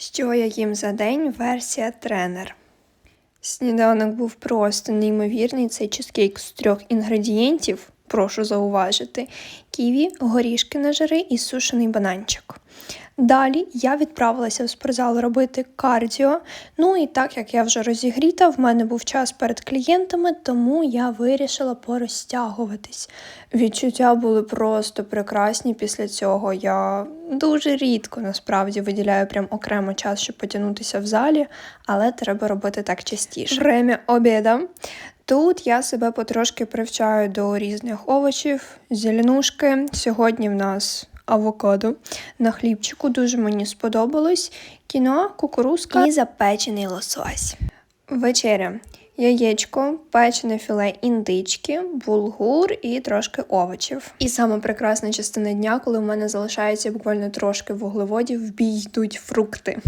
Що я їм за день? Версія тренер. Сніданок був просто неймовірний. Цей чизкейк з трьох інгредієнтів, прошу зауважити: ківі, горішки на жири і сушений бананчик. Далі я відправилася в спортзал робити кардіо. Ну і так як я вже розігріта, в мене був час перед клієнтами, тому я вирішила порозтягуватись. Відчуття були просто прекрасні після цього. Я дуже рідко насправді виділяю прям окремо час, щоб потягнутися в залі, але треба робити так частіше. Время обіда. Тут я себе потрошки привчаю до різних овочів, зеленушки. Сьогодні в нас авокадо на хлібчику. Дуже мені сподобалось. Кіно, кукурузка і запечений лосось. Вечеря. Яєчко, печене філе індички, булгур і трошки овочів. І саме прекрасна частина дня, коли в мене залишається буквально трошки вуглеводів, в бій йдуть фрукти.